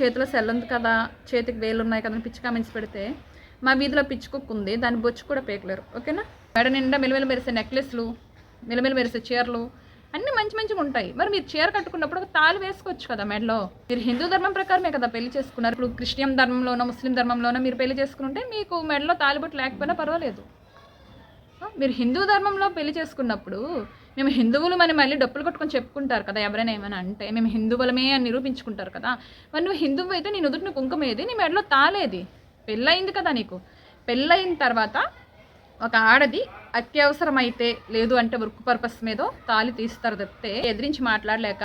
చేతిలో సెల్ ఉంది కదా చేతికి వేలు ఉన్నాయి కదా అని పిచ్చి కామెంట్స్ పెడితే మా వీధిలో పిచ్చి కుక్క ఉంది దాని బొచ్చు కూడా పేకలేరు. ఓకేనా? మెడ నిండా మెలిమెలు మెరిసే నెక్లెస్లు మెలిమెలు మెరిసే చీరలు అన్నీ మంచి మంచిగా ఉంటాయి. మరి మీరు చీర కట్టుకున్నప్పుడు ఒక తాళి వేసుకోవచ్చు కదా మెడలో? మీరు హిందూ ధర్మం ప్రకారమే కదా పెళ్ళి చేసుకున్నారు. ఇప్పుడు క్రిస్టియన్ ధర్మంలోనో ముస్లిం ధర్మంలోనో మీరు పెళ్ళి చేసుకుంటే మీకు మెడలో తాలిబొట్టు లేకపోయినా పర్వాలేదు. మీరు హిందూ ధర్మంలో పెళ్ళి చేసుకున్నప్పుడు మేము హిందువులు అని మళ్ళీ డప్పులు కొట్టుకొని చెప్పుకుంటారు కదా ఎవరైనా ఏమైనా అంటే మేము హిందువులమే అని నిరూపించుకుంటారు కదా. మరి నువ్వు హిందువు అయితే నీ నుదుటిని కుంకుమ ఏది? నీ మెడలో తాలేది పెళ్ళయింది కదా నీకు. పెళ్ళయిన తర్వాత ఒక ఆడది అత్యవసరమైతే లేదు అంటే వర్క్ పర్పస్ మీద తాళి తీస్తారు తప్పితే ఎదిరించి మాట్లాడలేక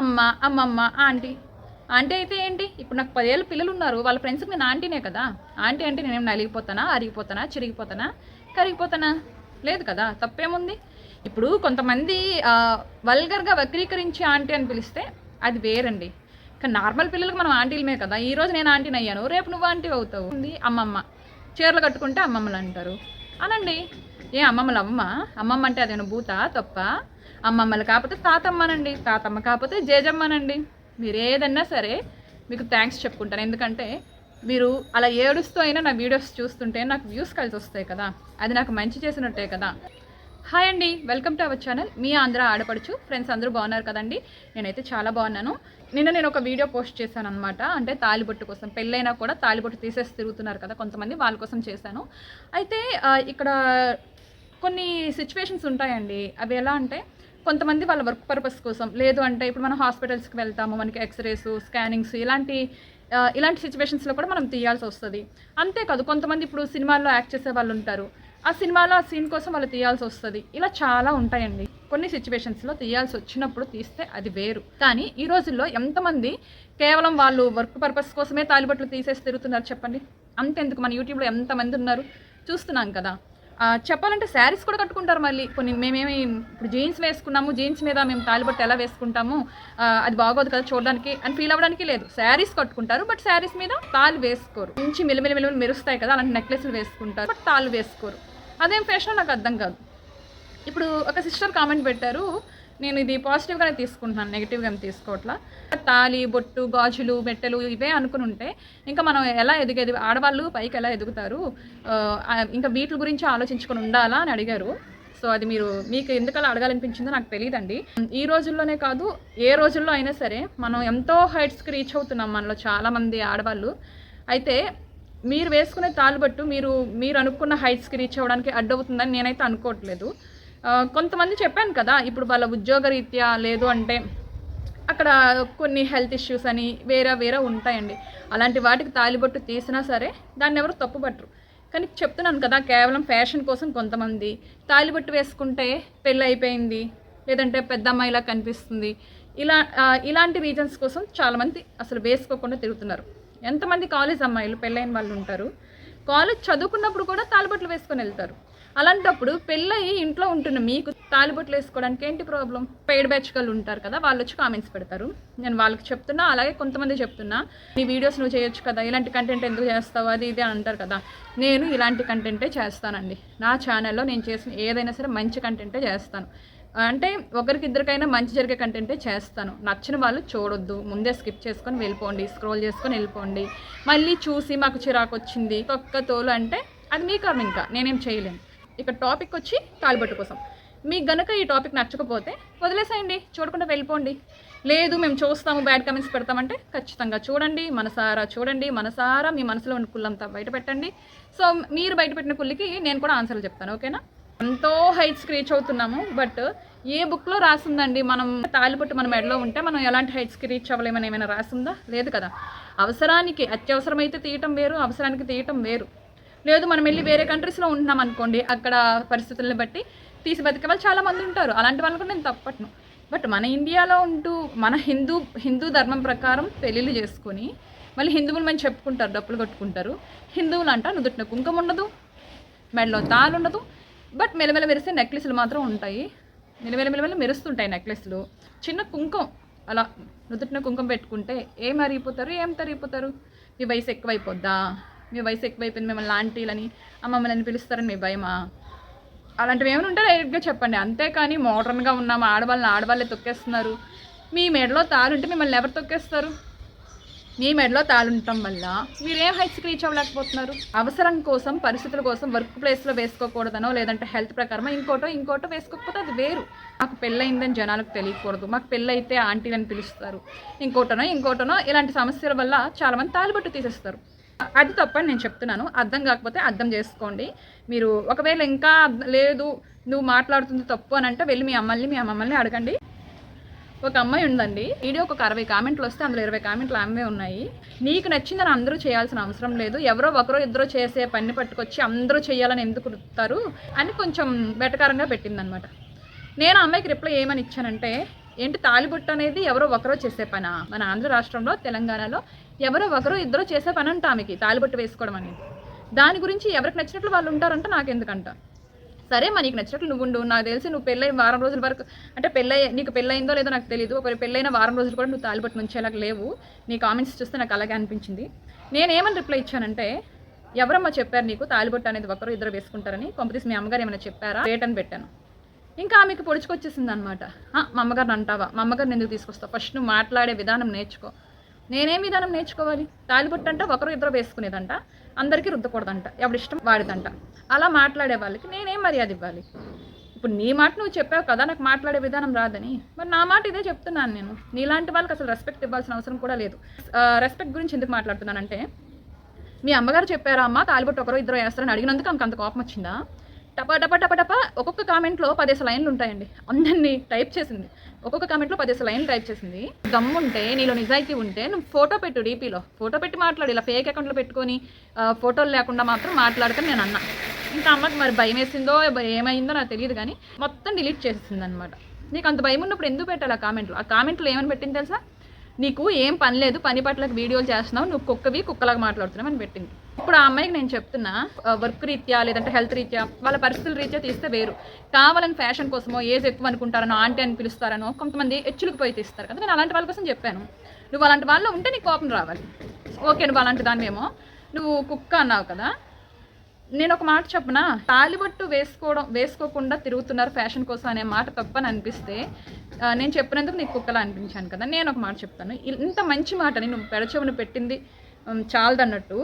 అమ్మ అమ్మమ్మ ఆంటీ. ఆంటీ అయితే ఏంటి? ఇప్పుడు నాకు పదేళ్ళ పిల్లలు ఉన్నారు. వాళ్ళ ఫ్రెండ్స్కి నేను ఆంటీనే కదా. ఆంటీ అంటే నేనేం నలిగిపోతానా అరిగిపోతానా చిరిగిపోతానా కరిగిపోతానా? లేదు కదా తప్పేముంది? ఇప్పుడు కొంతమంది వల్గర్గా వక్రీకరించి ఆంటీ అని పిలిస్తే అది వేరండి. కానీ నార్మల్ పిల్లలకు మనం ఆంటీలమే కదా ఈరోజు నేను ఆంటీని అయ్యాను రేపు నువ్వు ఆంటీ అవుతావు. ఉంది అమ్మమ్మ. చీరలు కట్టుకుంటే అమ్మమ్మలు అంటారు. అనండి. ఏ అమ్మమ్మలు అమ్మ అమ్మమ్మ అంటే అదేనా భూత తప్ప? అమ్మమ్మలు కాకపోతే తాతమ్మనండి. తాతమ్మ కాకపోతే జేజమ్మనండి. మీరు ఏదన్నా సరే మీకు థ్యాంక్స్ చెప్పుకుంటాను. ఎందుకంటే మీరు అలా ఏడుస్తూ అయినా నా వీడియోస్ చూస్తుంటే నాకు వ్యూస్ కలిసి వస్తాయి కదా అది నాకు మంచి చేసినట్టే కదా. హాయ్ అండి వెల్కమ్ టు అవర్ ఛానల్ మీ ఆంధ్ర ఆడపడుచు ఫ్రెండ్స్ అందరూ బాగున్నారు కదండి? నేనైతే చాలా బాగున్నాను. నిన్న నేను ఒక వీడియో పోస్ట్ చేశాను అనమాట అంటే తాలిబొట్టు కోసం పెళ్ళైనా కూడా తాలిబొట్టు తీసేసి తిరుగుతున్నారు కదా కొంతమంది వాళ్ళ కోసం చేశాను. అయితే ఇక్కడ కొన్ని సిచ్యువేషన్స్ ఉంటాయండి. అవి ఎలా అంటే కొంతమంది వాళ్ళ వర్క్ పర్పస్ కోసం లేదు అంటే ఇప్పుడు మనం హాస్పిటల్స్కి వెళ్తాము మనకి ఎక్స్రేస్ స్కానింగ్స్ ఇలాంటి ఇలాంటి సిచ్యువేషన్స్లో కూడా మనం తీయాల్సి వస్తుంది. అంతేకాదు కొంతమంది ఇప్పుడు సినిమాల్లో యాక్ట్ చేసే వాళ్ళు ఉంటారు. ఆ సినిమాలో ఆ సీన్ కోసం వాళ్ళు తీయాల్సి వస్తుంది. ఇలా చాలా ఉంటాయండి. కొన్ని సిచ్యువేషన్స్లో తీయాల్సి వచ్చినప్పుడు తీస్తే అది వేరు. కానీ ఈ రోజుల్లో ఎంతమంది కేవలం వాళ్ళు వర్క్ పర్పస్ కోసమే తాలిబట్లు తీసేసి తిరుగుతున్నారు చెప్పండి? అంతెందుకు? మన యూట్యూబ్లో ఎంతమంది ఉన్నారు? చూస్తున్నాం కదా. చెప్పాలంటే శారీస్ కూడా కట్టుకుంటారు మళ్ళీ. కొన్ని మేమేమి ఇప్పుడు జీన్స్ వేసుకున్నాము జీన్స్ మీద మేము తాలిబట్టు ఎలా వేసుకుంటాము అది బాగోదు కదా చూడడానికి అని ఫీల్ అవ్వడానికి లేదు. శారీస్ కట్టుకుంటారు బట్ శారీస్ మీద తాళ్ళు వేసుకోరు. మంచి మిలిమిలి మిలిమిలి మెరుస్తాయి కదా అలాంటి నెక్లెస్లు వేసుకుంటారు బట్ తాళ్ళు వేసుకోరు. అదేం ఫ్యాషన్ నాకు అర్థం కాదు. ఇప్పుడు ఒక సిస్టర్ కామెంట్ పెట్టారు నేను ఇది పాజిటివ్గానే తీసుకుంటున్నాను నెగిటివ్గా ఏం తీసుకోవట్లా. తాలి బొట్టు గాజులు మెట్టెలు ఇవే అనుకుని ఉంటే ఇంకా మనం ఎలా ఎదిగేది ఆడవాళ్ళు పైకి ఎలా ఎదుగుతారు ఇంకా వీటి గురించి ఆలోచించుకొని ఉండాలా అని అడిగారు. సో అది మీరు మీకు ఎందుకలా అడగాలనిపించిందో నాకు తెలియదండి ఈ రోజుల్లోనే కాదు ఏ రోజుల్లో అయినా సరే మనం ఎంతో హైట్స్కి రీచ్ అవుతున్నాం మనలో చాలామంది ఆడవాళ్ళు. అయితే మీరు వేసుకునే తాలుబట్టు మీరు మీరు అనుకున్న హైట్స్కి రీచ్ అవ్వడానికి అడ్డవుతుందని నేనైతే అనుకోవట్లేదు. కొంతమంది చెప్పాను కదా ఇప్పుడు వాళ్ళ ఉద్యోగ రీత్యా లేదు అంటే అక్కడ కొన్ని హెల్త్ ఇష్యూస్ అని వేరే వేరే ఉంటాయండి. అలాంటి వాటికి తాలిబొట్టు తీసినా సరే దాన్ని ఎవరు తప్పుపట్టరు కానీ చెప్తున్నాను కదా కేవలం ఫ్యాషన్ కోసం కొంతమంది తాలిబొట్టు వేసుకుంటే పెళ్ళి అయిపోయింది లేదంటే పెద్ద అమ్మాయిలా కనిపిస్తుంది. ఇలా ఇలాంటి రీజన్స్ కోసం చాలామంది అసలు వేసుకోకుండా తిరుగుతున్నారు. ఎంతమంది కాలేజ్ అమ్మాయిలు పెళ్ళైన వాళ్ళు ఉంటారు కాలేజ్ చదువుకున్నప్పుడు కూడా తాలిబొట్లు వేసుకొని వెళ్తారు. అలాంటప్పుడు పెళ్ళయి ఇంట్లో ఉంటున్న మీకు తాలిబొట్లు వేసుకోవడానికి ఏంటి ప్రాబ్లం పెయిడ్ బ్యాచ్ ఉంటారు కదా వాళ్ళు వచ్చి కామెంట్స్ పెడతారు. నేను వాళ్ళకి చెప్తున్నా అలాగే కొంతమంది చెప్తున్నా నీ వీడియోస్ నువ్వు చేయొచ్చు కదా ఇలాంటి కంటెంట్ ఎందుకు చేస్తావు? అది ఇది అంటారు కదా. నేను ఇలాంటి కంటెంటే చేస్తానండి. నా ఛానల్లో నేను చేసిన ఏదైనా సరే మంచి కంటెంటే చేస్తాను. అంటే ఒకరికి ఇద్దరికైనా మంచి జరిగే కంటెంటే చేస్తాను. నచ్చిన వాళ్ళు చూడొద్దు. ముందే స్కిప్ చేసుకొని వెళ్ళిపోండి స్క్రోల్ చేసుకొని వెళ్ళిపోండి. మళ్ళీ చూసి మాకు చిరాకు వచ్చింది తొక్క తోలు అంటే అది మీ కర్మ ఇంకా. నేనేం చేయలేను. ఇక టాపిక్ వచ్చి తాలిబట్టు కోసం. మీకు గనక ఈ టాపిక్ నచ్చకపోతే వదిలేసేయండి చూడకుండా వెళ్ళిపోండి. లేదు మేము చూస్తాము బ్యాడ్ కమెంట్స్ పెడతామంటే ఖచ్చితంగా చూడండి మనసారా చూడండి మనసారా మీ మనసులో ఉన్న కుళ్ళంతా బయట పెట్టండి. సో మీరు బయట పెట్టిన కుళ్ళికి నేను కూడా ఆన్సర్లు చెప్తాను ఓకేనా ఎంతో హైట్స్కి రీచ్ అవుతున్నాము బట్ ఏ బుక్లో రాసిందండి? మనం తాలిపట్టు మన మెడలో ఉంటే మనం ఎలాంటి హైట్స్కి రీచ్ అవ్వలేమని ఏమైనా రాసిందా? లేదు కదా. అవసరానికి అత్యవసరమైతే తీయటం వేరు అవసరానికి తీయటం వేరు. లేదు మనం వెళ్ళి వేరే కంట్రీస్లో ఉంటున్నాం అనుకోండి అక్కడ పరిస్థితులను బట్టి తీసి బతికే వాళ్ళు చాలా మంది ఉంటారు. అలాంటి వాళ్ళు కూడా నేను తప్పట్ను. బట్ మన ఇండియాలో ఉంటూ మన హిందూ హిందూ ధర్మం ప్రకారం పెళ్ళిళ్ళు చేసుకొని మళ్ళీ హిందువులు మేము చెప్పుకుంటారు డప్పులు కొట్టుకుంటారు. హిందువులు అంట నుదుటిన కుంకుమ ఉండదు మెడలో తాలు ఉండదు. బట్ మెలమెల మెరిసే నెక్లెస్లు మాత్రం ఉంటాయి. మెలమెల మెలమెల మెరుస్తుంటాయి నెక్లెస్లు. చిన్న కుంకుమ అలా నుదుటిన కుంకుమ పెట్టుకుంటే ఏం అరిగిపోతారు ఏం తరిగిపోతారు? మీ వయసు ఎక్కువైపోద్దా? మీ వయసు ఎక్కువైపోయింది మిమ్మల్ని ఆంటీలని మమ్మల్ని పిలుస్తారని మీ భయమా? అలాంటివి ఏమైనా ఉంటే డైరెక్ట్గా చెప్పండి. అంతేకాని మోడర్న్గా ఉన్నాము ఆడవాళ్ళని ఆడవాళ్ళే తొక్కేస్తున్నారు. మీ మెడలో తాలుంటే మిమ్మల్ని ఎవరు తొక్కేస్తారు? మీ మెడలో తాలుండటం వల్ల మీరేం హైట్స్కి రీచ్ అవ్వలేకపోతున్నారు? అవసరం కోసం పరిస్థితుల కోసం వర్క్ ప్లేస్లో వేసుకోకూడదనో లేదంటే హెల్త్ ప్రకారమో ఇంకోటో ఇంకోటో వేసుకోకపోతే అది వేరు. మాకు పెళ్ళయిందని జనాలకు తెలియకూడదు. మాకు పెళ్ళైతే ఆంటీలని పిలుస్తారు. ఇంకోటనో ఇంకోటనో ఇలాంటి సమస్యల వల్ల చాలామంది తాలుబట్టు తీసేస్తారు. అది తప్పని నేను చెప్తున్నాను. అర్థం కాకపోతే అర్థం చేసుకోండి. మీరు ఒకవేళ ఇంకా లేదు నువ్వు మాట్లాడుతుంది తప్పు అని అంటే వెళ్ళి మీ అమ్మల్ని మీ అమ్మమ్మల్ని అడగండి. ఒక అమ్మాయి ఉందండి. వీడియోకి ఒక అరవై కామెంట్లు వస్తే అందులో ఇరవై కామెంట్లు ఆమె ఉన్నాయి. నీకు నచ్చిందని అందరూ చేయాల్సిన అవసరం లేదు. ఎవరో ఒకరో ఇద్దరో చేసే పని పట్టుకొచ్చి అందరూ చేయాలని ఎందుకు రుతారు అని కొంచెం వెటకారంగా పెట్టిందనమాట. నేను అమ్మాయికి రిప్లై ఏమని ఇచ్చానంటే ఏంటి తాలిబొట్టు అనేది ఎవరో ఒకరో చేసే పనా? మన ఆంధ్ర రాష్ట్రంలో తెలంగాణలో ఎవరో ఒకరో ఇద్దరు చేసే పని అంట ఆమెకి తాలిబొట్టు వేసుకోవడం అనేది. దాని గురించి ఎవరికి నచ్చినట్లు వాళ్ళు ఉంటారంట నాకెందుకంట. సరే మా నీకు నచ్చినట్లు నువ్వు ఉండు నాకు తెలిసి నువ్వు పెళ్ళై వారం రోజుల వరకు అంటే పెళ్ళై నీకు పెళ్ళయిందో లేదో నాకు తెలియదు ఒకరి పెళ్ళైన వారం రోజులు కూడా నువ్వు తాలిబట్టు నుంచేలా లేవు నీ కామెంట్స్ చూస్తే నాకు అలాగే అనిపించింది. నేనేమని రిప్లై ఇచ్చానంటే ఎవరమ్మా చెప్పారు నీకు తాలిబొట్టు అనేది ఒకరు ఇద్దరు వేసుకుంటారని? కొంపతీసి మీ అమ్మగారు ఏమైనా చెప్పారా? రేట్ అని పెట్టాను. ఇంకా ఆమెకు పొడుచుకొచ్చేసింది అనమాట మా అమ్మగారిని అంటావా? మా అమ్మగారిని ఎందుకు తీసుకొస్తావు? ఫస్ట్ నువ్వు మాట్లాడే విధానం నేర్చుకో. నేనేం విధానం నేర్చుకోవాలి. తాలిబొట్టు అంటే ఒకరు ఇద్దరు వేసుకునేదంట. అందరికీ రుద్దకూడదంట. ఎవరి ఇష్టం? వాడిదంట. అలా మాట్లాడే వాళ్ళకి నేనేం మర్యాద ఇవ్వాలి? ఇప్పుడు నీ మాట నువ్వు చెప్పావు కదా నాకు మాట్లాడే విధానం రాదని. మరి నా మాట ఇదే చెప్తున్నాను నేను. నీలాంటి వాళ్ళకి అసలు రెస్పెక్ట్ ఇవ్వాల్సిన అవసరం కూడా లేదు. రెస్పెక్ట్ గురించి ఎందుకు మాట్లాడుతున్నానంటే మీ అమ్మగారు చెప్పారా అమ్మ తాలిబొట్టు ఒకరో ఇద్దరు వేస్తారని అడిగినందుకు ఆమెకు అంత కోపం వచ్చిందా? టపా టపా టపా టపా ఒక్కొక్క కామెంట్లో పదేసి లైన్లు ఉంటాయండి. అందరినీ టైప్ చేసింది. ఒక్కొక్క కామెంట్లో పది లైన్ టైప్ చేసింది. దమ్ముంటే నీలో నిజాయితీ ఉంటే నువ్వు ఫోటో పెట్టు డీపీలో ఫోటో పెట్టి మాట్లాడు ఇలా ఫేక్ అకౌంట్లో పెట్టుకొని ఫోటోలు లేకుండా మాత్రం మాట్లాడకని నేను అన్నా. ఇంకా అమ్మకి మరి భయం వేసిందో ఏమైందో నాకు తెలియదు కానీ మొత్తం డిలీట్ చేసేసింది అనమాట నీకు అంత భయం ఉన్నప్పుడు ఎందుకు పెట్టాలి ఆ కామెంట్లో ఆ కామెంట్లో ఏమని పెట్టింది తెలుసా? నీకు ఏం పని లేదు పని పట్లకు వీడియోలు చేస్తున్నావు నువ్వు కుక్కవి కుక్కలాగా మాట్లాడుతున్నావు అని పెట్టింది. ఇప్పుడు ఆ అమ్మాయికి నేను చెప్తున్నా వర్క్ రీత్యా లేదంటే హెల్త్ రీత్యా వాళ్ళ పరిస్థితుల రీత్యా తీస్తే వేరు. కావాలని ఫ్యాషన్ కోసమో ఏజ్ ఎక్కువ అనుకుంటారనో ఆంటీ అని పిలుస్తారనో కొంతమంది హెచ్చులకు పోయి తీస్తారు కదా నేను అలాంటి వాళ్ళ కోసం చెప్పాను. నువ్వు అలాంటి వాళ్ళు ఉంటే నీకు కోపం రావాలి. ఓకే నువ్వు అలాంటి దానివేమో నువ్వు కుక్క అన్నావు కదా నేను ఒక మాట చెప్పనా? తాలిబట్టు వేసుకోవడం వేసుకోకుండా తిరుగుతున్నారు ఫ్యాషన్ కోసం అనే మాట తప్పని అనిపిస్తే నేను చెప్పినందుకు నీకు కుక్కలా అనిపించాను కదా నేను ఒక మాట చెప్తాను. ఇంత మంచి మాట నువ్వు పెడచెవును పెట్టింది చాలదన్నట్టు.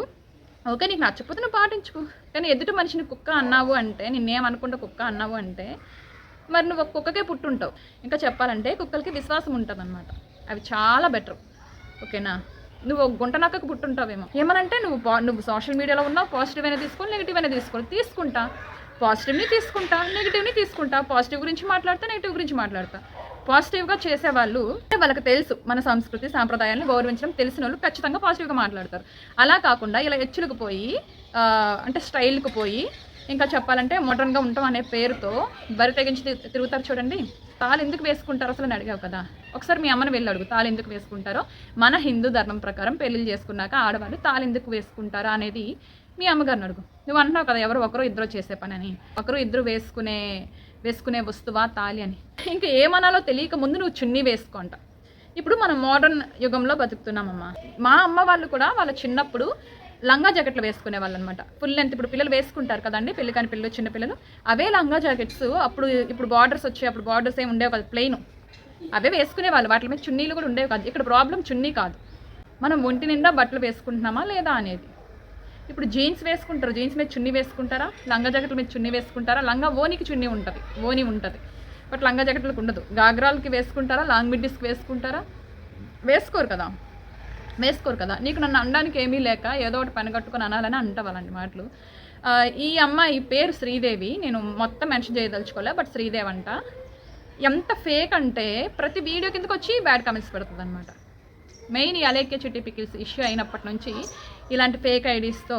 ఓకే నీకు నచ్చకపోతే నువ్వు పాటించుకో. కానీ ఎదుటి మనిషిని కుక్క అన్నావు అంటే నిన్నేమనుకుంటా కుక్క అన్నావు అంటే మరి నువ్వు ఒక కుక్కకే పుట్టుంటావు. ఇంకా చెప్పాలంటే కుక్కలకి విశ్వాసం ఉంటుంది అవి చాలా బెటర్. ఓకేనా? నువ్వు ఒక గుంట నక్కకు పుట్టుంటావేమో. ఏమనంటే నువ్వు నువ్వు సోషల్ మీడియాలో ఉన్నావు పాజిటివ్ అయినా తీసుకో నెగిటివ్ అయినా తీసుకో. తీసుకుంటా. పాజిటివ్ని తీసుకుంటా నెగిటివ్ని తీసుకుంటా. పాజిటివ్ గురించి మాట్లాడతా నెగిటివ్ గురించి మాట్లాడతా. పాజిటివ్గా చేసేవాళ్ళు అంటే వాళ్ళకి తెలుసు మన సంస్కృతి సాంప్రదాయాలను గౌరవించడం తెలిసిన వాళ్ళు ఖచ్చితంగా పాజిటివ్గా మాట్లాడతారు. అలా కాకుండా ఇలా హెచ్చులకు పోయి అంటే స్టైల్కి పోయి ఇంకా చెప్పాలంటే మోడర్న్గా ఉంటాం అనే పేరుతో బరి తెగించి తి- తిరుగుతారు చూడండి. తాలు ఎందుకు వేసుకుంటారో అసలు అని అడిగావు కదా. ఒకసారి మీ అమ్మని వెళ్ళి అడుగు తాలు ఎందుకు వేసుకుంటారో. మన హిందూ ధర్మం ప్రకారం పెళ్ళిళ్ళు చేసుకున్నాక ఆడవాళ్ళు తాలు ఎందుకు వేసుకుంటారా అనేది మీ అమ్మగారిని అడుగు. నువ్వు అంటున్నావు కదా ఎవరు ఒకరు ఇద్దరు చేసే పని అని. ఒకరు ఇద్దరు వేసుకునే వేసుకునే వస్తువా తాళి అని. ఇంకా ఏమనాలో తెలియక ముందు నువ్వు చున్నీ వేసుకోంట ఇప్పుడు మనం మోడర్న్ యుగంలో బతుకుతున్నామమ్మా. మా అమ్మ వాళ్ళు కూడా వాళ్ళ చిన్నప్పుడు లంగా జాకెట్లు వేసుకునే వాళ్ళు అనమాట ఫుల్ లెంత్ ఇప్పుడు పిల్లలు వేసుకుంటారు కదండి పెళ్ళి కాని పిల్లలు చిన్న పిల్లలు. అవే లంగా జాకెట్స్ అప్పుడు ఇప్పుడు బార్డర్స్ వచ్చాయి అప్పుడు బార్డర్స్ ఏమి ఉండేవి కాదు ప్లెయిన్ అవే వేసుకునే వాళ్ళు. వాటి మీద చున్నీలు కూడా ఉండేవి కాదు. ఇక్కడ ప్రాబ్లం చున్నీ కాదు. మనం ఒంటి నిండా బట్టలు వేసుకుంటున్నామా లేదా అనేది. ఇప్పుడు జీన్స్ వేసుకుంటారు. జీన్స్ మీద చున్నీ వేసుకుంటారా? లంగా జాకెట్ల మీద చున్నీ వేసుకుంటారా? లంగా ఓనికి చున్నీ ఉంటుంది. ఓని ఉంటుంది. బట్ లంగా జాకెట్లకు ఉండదు. గాగ్రాలకి వేసుకుంటారా? లాంగ్ మిడ్డీస్కి వేసుకుంటారా? వేసుకోరు కదా. వేసుకోరు కదా. నీకు నన్ను అనడానికి ఏమీ లేక ఏదో ఒకటి పని కట్టుకొని అనాలని అంటవాలండి మాటలు. ఈ అమ్మాయి పేరు శ్రీదేవి. నేను మొత్తం మెన్షన్ చేయదలుచుకోలే బట్ శ్రీదేవి అంట. ఎంత ఫేక్ అంటే ప్రతి వీడియో కిందకి వచ్చి బ్యాడ్ కామెంట్స్ పెడుతుంది అనమాట మెయిన్ ఈ అలేఖ్య చిట్టి పికిల్స్ ఇష్యూ అయినప్పటి నుంచి ఇలాంటి ఫేక్ ఐడీస్తో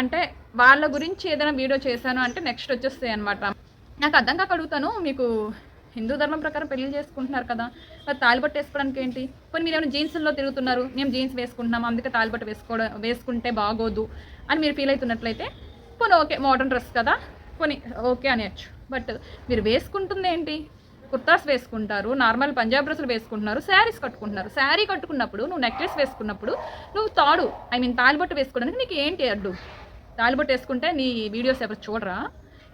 అంటే వాళ్ళ గురించి ఏదైనా వీడియో చేశాను అంటే నెక్స్ట్ వచ్చేస్తాయి అనమాట నాకు అర్థం కాక అడుగుతాను మీకు హిందూ ధర్మం ప్రకారం పెళ్ళి చేసుకుంటున్నారు కదా మరి తాలిబట్టు వేసుకోవడానికి ఏంటి? కొన్ని మీరు ఏమైనా జీన్స్లో తిరుగుతున్నారు మేము జీన్స్ వేసుకుంటున్నాం అందుకే తాలిబట్టు వేసుకోవడం వేసుకుంటే బాగోదు అని మీరు ఫీల్ అవుతున్నట్లయితే పోనీ ఓకే మోడర్న్ డ్రెస్ కదా కొన్ని ఓకే అనేయచ్చు. బట్ మీరు వేసుకుంటుంది ఏంటి? కుర్తాస్ వేసుకుంటారు నార్మల్ పంజాబ్ డ్రెస్సులు వేసుకుంటున్నారు శారీస్ కట్టుకుంటున్నారు. శారీ కట్టుకున్నప్పుడు నువ్వు నెక్లెస్ వేసుకున్నప్పుడు నువ్వు తాడు ఐ మీన్ తాలిబొట్టు వేసుకోవడానికి నీకు ఏంటి అడ్డు? తాలిబొట్టు వేసుకుంటే నీ వీడియోస్ ఎవరు చూడరా?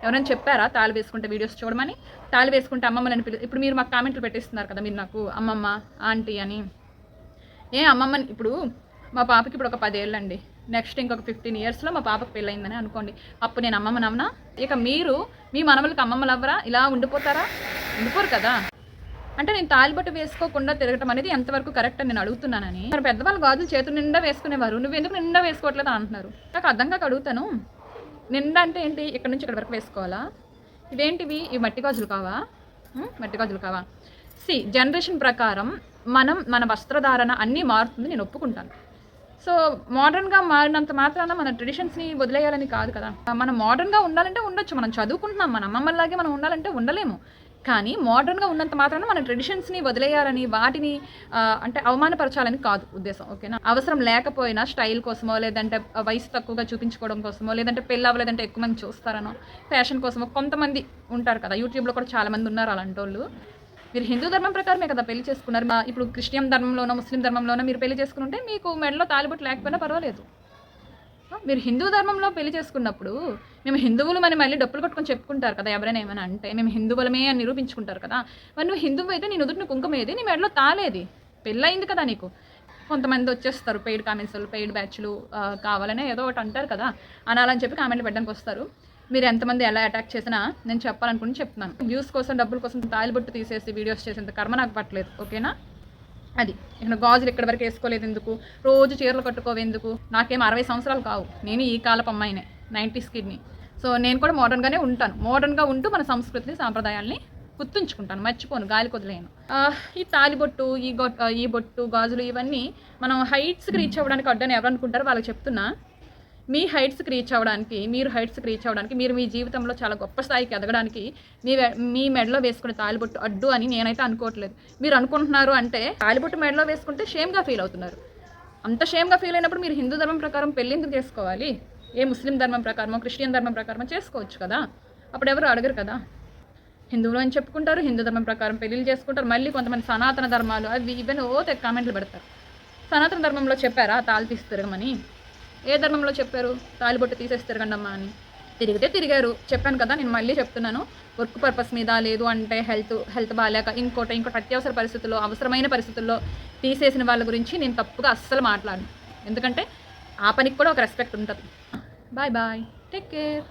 ఎవరైనా చెప్పారా తాళి వేసుకుంటే వీడియోస్ చూడమని? తాళి వేసుకుంటే అమ్మమ్మని పిలు ఇప్పుడు మీరు మాకు కామెంట్లు పెట్టిస్తున్నారు కదా మీరు నాకు అమ్మమ్మ ఆంటీ అని. ఏ అమ్మమ్మని ఇప్పుడు మా పాపకి ఇప్పుడు ఒక పదేళ్ళు అండి నెక్స్ట్ ఇంకొక ఫిఫ్టీన్ ఇయర్స్లో మా పాపకు పెళ్ళయిందని అనుకోండి. అప్పుడు నేను అమ్మమ్మ అవునా ఇక మీరు మీ మనవలకి అమ్మమ్మలు అవ్వరా ఇలా ఉండిపోతారా? ఉండిపోరు కదా? అంటే నేను తాలిబట్టు వేసుకోకుండా తిరగటం అనేది ఎంతవరకు కరెక్ట్ అని నేను అడుగుతున్నానని. మరి పెద్దవాళ్ళు గాజులు చేతులు నిండా వేసుకునేవారు. నువ్వు ఎందుకు నిండా వేసుకోవట్లేదు అని అంటున్నారు? నాకు అర్థం కాక అడుగుతాను నిండా అంటే ఏంటి? ఇక్కడ నుంచి ఇక్కడ వరకు వేసుకోవాలా? ఇవేంటివి? ఇవి మట్టి గాజులు కావా? మట్టి గాజులు కావా? సి జనరేషన్ ప్రకారం మనం మన వస్త్రధారణ అన్నీ మారుతుంది నేను ఒప్పుకుంటాను. సో మోడర్న్గా మారినంత మాత్రాన మన ట్రెడిషన్స్ని వదిలేయాలని కాదు కదా. మనం మోడర్న్గా ఉండాలంటే ఉండొచ్చు. మనం చదువుకుంటున్నాం మన అమ్మమ్మలాగే మనం ఉండాలంటే ఉండలేము. కానీ మోడర్న్గా ఉన్నంత మాత్రాన మన ట్రెడిషన్స్ని వదిలేయాలని వాటిని అంటే అవమానపరచాలని కాదు ఉద్దేశం. ఓకేనా? అవసరం లేకపోయినా స్టైల్ కోసమో లేదంటే వయసు తక్కువగా చూపించుకోవడం కోసమో లేదంటే పెళ్ళి అవ్వలేదంటే ఎక్కువ మంది చూస్తారనో ఫ్యాషన్ కోసమో కొంతమంది ఉంటారు కదా. యూట్యూబ్లో కూడా చాలామంది ఉన్నారు అలాంటి వాళ్ళు మీరు హిందూ ధర్మం ప్రకారమే కదా పెళ్ళి చేసుకున్నారు? మా ఇప్పుడు క్రిస్టియన్ ధర్మంలోనో ముస్లిం ధర్మంలోనో మీరు పెళ్ళి చేసుకుంటే మీకు మెడలో తాలిబొట్టు లేకపోయినా పర్వాలేదు. మీరు హిందూ ధర్మంలో పెళ్ళి చేసుకున్నప్పుడు మేము హిందువులు మనం మళ్ళీ డప్పులు కొట్టుకొని చెప్పుకుంటారు కదా ఎవరైనా ఏమైనా అంటే మేము హిందువులమే అని నిరూపించుకుంటారు కదా. మరి నువ్వు హిందువు అయితే నీ నుదుటిని కుంకుమేది నీ మెడలో తాలేది. పెళ్ళయింది కదా నీకు. కొంతమంది వచ్చేస్తారు పెయిడ్ కామెంట్స్ పెయిడ్ బ్యాచ్లు కావాలనే ఏదో ఒకటి అంటారు కదా. అనాలని చెప్పి కామెంట్లు పెట్టడానికి వస్తారు. మీరు ఎంతమంది ఎలా అటాక్ చేసినా నేను చెప్పాలనుకుని చెప్తున్నాను. వ్యూస్ కోసం డబ్బుల కోసం తాలిబొట్టు తీసేసి వీడియోస్ చేసేంత కర్మ నాకు పట్టలేదు ఓకేనా అది. ఇక్కడ గాజులు ఇక్కడ వరకు వేసుకోలేదు ఎందుకు? రోజు చీరలు కట్టుకోవేందుకు? నాకేం అరవై సంవత్సరాలు కావు. నేను ఈ కాలపు అమ్మాయినే నైంటీస్ కిడ్ని సో నేను కూడా మోడర్న్గానే ఉంటాను. మోడర్న్గా ఉంటూ మన సంస్కృతిని సాంప్రదాయాల్ని గుర్తుంచుకుంటాను. మర్చిపోను గాలి కొదిలేను. ఈ తాలిబొట్టు ఈ గొ ఈ బొట్టు గాజులు ఇవన్నీ మనం హైట్స్కి రీచ్ అవ్వడానికి అడ్డని ఎవరు అనుకుంటారో వాళ్ళకి చెప్తున్నా. మీ హైట్స్కి రీచ్ అవ్వడానికి మీరు హైట్స్కి రీచ్ అవ్వడానికి మీరు మీ జీవితంలో చాలా గొప్ప స్థాయికి ఎదగడానికి మీ మీ మెడలో వేసుకునే తాలిబొట్టు అడ్డు అని నేనైతే అనుకోవట్లేదు. మీరు అనుకుంటున్నారు అంటే తాలిబొట్టు మెడలో వేసుకుంటే షేమ్గా ఫీల్ అవుతున్నారు. అంత షేమ్గా ఫీల్ అయినప్పుడు మీరు హిందూ ధర్మం ప్రకారం పెళ్ళి ఎందుకు చేసుకోవాలి? ఏ ముస్లిం ధర్మం ప్రకారమో క్రిస్టియన్ ధర్మం ప్రకారమో చేసుకోవచ్చు కదా? అప్పుడు ఎవరు అడగరు కదా? హిందువులు అని చెప్పుకుంటారు హిందూ ధర్మం ప్రకారం పెళ్ళిళ్ళు చేసుకుంటారు మళ్ళీ కొంతమంది సనాతన ధర్మాలు అవి ఇవన్నీ ఓ కామెంట్లు పెడతారు. సనాతన ధర్మంలో చెప్పారా? తాళి తీసి తిరగమని. ఏ ధర్మంలో చెప్పారు? తాలిబొట్టు తీసేసి తిరగండమ్మా అని. తిరిగితే తిరిగారు. చెప్పాను కదా నేను మళ్ళీ చెప్తున్నాను. వర్క్ పర్పస్ మీద లేదు అంటే హెల్త్ హెల్త్ బాగాలేక ఇంకోటి ఇంకోటి అత్యవసర పరిస్థితుల్లో అవసరమైన పరిస్థితుల్లో తీసేసిన వాళ్ళ గురించి నేను తప్పుగా అస్సలు మాట్లాడను. ఎందుకంటే ఆ పనికి కూడా ఒక రెస్పెక్ట్ ఉంటుంది. Bye bye take care